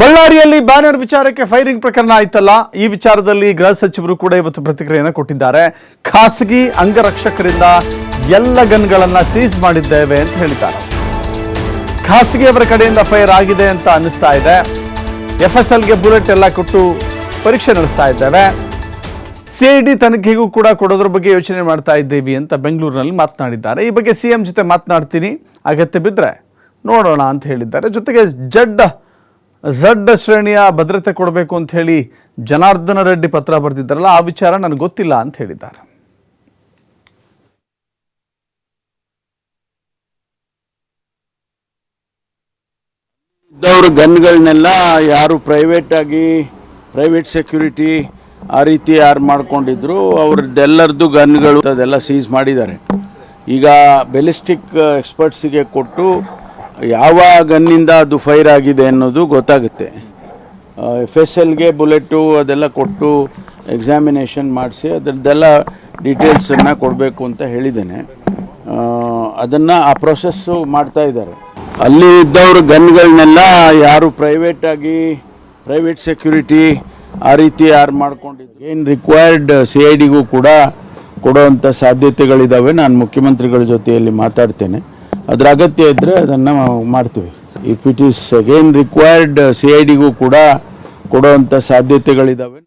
ಬಳ್ಳಾರಿಯಲ್ಲಿ ಬ್ಯಾನರ್ ವಿಚಾರಕ್ಕೆ ಫೈರಿಂಗ್ ಪ್ರಕರಣ ಆಯ್ತಲ್ಲ? ಈ ವಿಚಾರದಲ್ಲಿ ಗೃಹ ಸಚಿವರು ಕೂಡ ಇವತ್ತು ಪ್ರತಿಕ್ರಿಯೆಯನ್ನು ಕೊಟ್ಟಿದ್ದಾರೆ. ಖಾಸಗಿ ಅಂಗರಕ್ಷಕರಿಂದ ಎಲ್ಲ ಗನ್ಗಳನ್ನು ಸೀಜ್ ಮಾಡಿದ್ದೇವೆ ಅಂತ ಹೇಳಿದ್ದಾರೆ. ಖಾಸಗಿಯವರ ಕಡೆಯಿಂದ ಫೈರ್ ಆಗಿದೆ ಅಂತ ಅನ್ನಿಸ್ತಾ ಇದೆ. ಎಫ್ ಎಸ್ ಎಲ್ಗೆ ಬುಲೆಟ್ ಎಲ್ಲ ಕೊಟ್ಟು ಪರೀಕ್ಷೆ ನಡೆಸ್ತಾ ಇದ್ದೇವೆ. ಸಿ ಐ ಡಿ ತನಿಖೆಗೂ ಕೂಡ ಕೊಡೋದ್ರ ಬಗ್ಗೆ ಯೋಚನೆ ಮಾಡ್ತಾ ಇದ್ದೀವಿ ಅಂತ ಬೆಂಗಳೂರಿನಲ್ಲಿ ಮಾತನಾಡಿದ್ದಾರೆ. ಈ ಬಗ್ಗೆ ಸಿ ಎಂ ಜೊತೆ ಮಾತನಾಡ್ತೀನಿ. ಅಗತ್ಯ ಬಿದ್ದರೆ ನೋಡೋಣ ಅಂತ ಹೇಳಿದ್ದಾರೆ. ಜೊತೆಗೆ ಜಡ್ ಝಡ್ ಶ್ರೇಣಿಯ ಭದ್ರತೆ ಕೊಡಬೇಕು ಅಂತ ಹೇಳಿ ಜನಾರ್ದನ ರೆಡ್ಡಿ ಪತ್ರ ಬರೆದಿದ್ದಾರಲ್ಲ, ಆ ವಿಚಾರ ನನಗೆ ಗೊತ್ತಿಲ್ಲ ಅಂತ ಹೇಳಿದ್ದಾರೆ. ಇದ್ದವ್ರ ಗನ್ಗಳನ್ನೆಲ್ಲ ಯಾರು ಪ್ರೈವೇಟ್ ಆಗಿ ಪ್ರೈವೇಟ್ ಸೆಕ್ಯೂರಿಟಿ ಆ ರೀತಿ ಯಾರು ಮಾಡ್ಕೊಂಡಿದ್ರು, ಅವ್ರದ್ದೆಲ್ಲರದ್ದು ಗನ್ಗಳು, ಅದೆಲ್ಲ ಸೀಸ್ ಮಾಡಿದ್ದಾರೆ. ಈಗ ಬೆಲಿಸ್ಟಿಕ್ ಎಕ್ಸ್ಪರ್ಟ್ಸಿಗೆ ಕೊಟ್ಟು ಯಾವ ಗನ್ನಿಂದ ಅದು ಫೈರ್ ಆಗಿದೆ ಅನ್ನೋದು ಗೊತ್ತಾಗುತ್ತೆ. ಎಫ್ ಎಸ್ ಎಲ್ಗೆ ಬುಲೆಟು ಅದೆಲ್ಲ ಕೊಟ್ಟು ಎಕ್ಸಾಮಿನೇಷನ್ ಮಾಡಿಸಿ ಅದರದ್ದೆಲ್ಲ ಡೀಟೇಲ್ಸನ್ನು ಕೊಡಬೇಕು ಅಂತ ಹೇಳಿದ್ದೇನೆ. ಅದನ್ನು ಆ ಪ್ರೊಸೆಸ್ಸು ಮಾಡ್ತಾ ಇದ್ದಾರೆ. ಅಲ್ಲಿ ಇದ್ದವ್ರ ಗನ್ಗಳನ್ನೆಲ್ಲ ಯಾರು ಪ್ರೈವೇಟಾಗಿ ಪ್ರೈವೇಟ್ ಸೆಕ್ಯೂರಿಟಿ ಆ ರೀತಿ ಯಾರು ಮಾಡ್ಕೊಂಡಿದ್ರು? ಏನು ರಿಕ್ವೈರ್ಡ್ ಸಿ ಐ ಡಿಗೂ ಕೂಡ ಕೊಡೋವಂಥ ಸಾಧ್ಯತೆಗಳಿದ್ದಾವೆ ನಾನು ಮುಖ್ಯಮಂತ್ರಿಗಳ ಜೊತೆಯಲ್ಲಿ ಮಾತಾಡ್ತೇನೆ. ಅದರ ಅಗತ್ಯ ಇದ್ದರೆ ಅದನ್ನು ಮಾಡ್ತೀವಿ. If it is again required C I ಡಿಗೂ ಕೂಡ ಕೊಡುವಂಥ ಸಾಧ್ಯತೆಗಳಿದ್ದಾವೆ